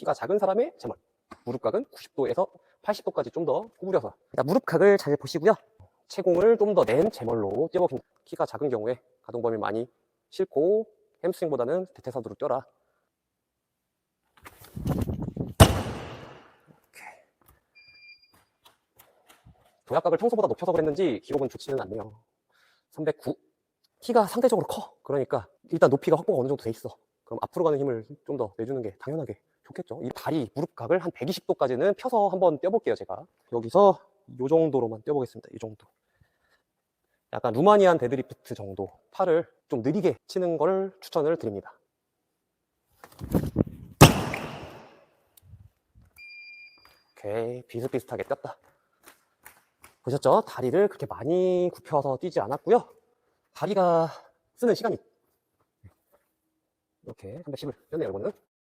키가 작은 사람의 제멀. 무릎각은 90도에서 80도까지 좀 더 구부려서. 일단 무릎각을 잘 보시고요. 채공을 좀 더 낸 제멀로 뛰어봅니다. 키가 작은 경우에 가동 범위 많이 싫고 햄스트링보다는 대퇴사두로 뛰어라. 도약각을 평소보다 높여서 그랬는지 기록은 좋지는 않네요. 309. 키가 상대적으로 커. 그러니까 일단 높이가 확보가 어느 정도 돼 있어. 그럼 앞으로 가는 힘을 좀 더 내주는 게 당연하게 좋겠죠. 이 다리, 무릎각을 한 120도까지는 펴서 한번 뛰어볼게요, 제가. 여기서 이 정도로만 뛰어보겠습니다. 이 정도. 약간 루마니안 데드리프트 정도. 팔을 좀 느리게 치는 걸 추천을 드립니다. 오케이. 비슷비슷하게 뛰었다. 보셨죠? 다리를 그렇게 많이 굽혀서 뛰지 않았고요. 다리가 쓰는 시간이 이렇게 310을 뛰었네요, 이거는.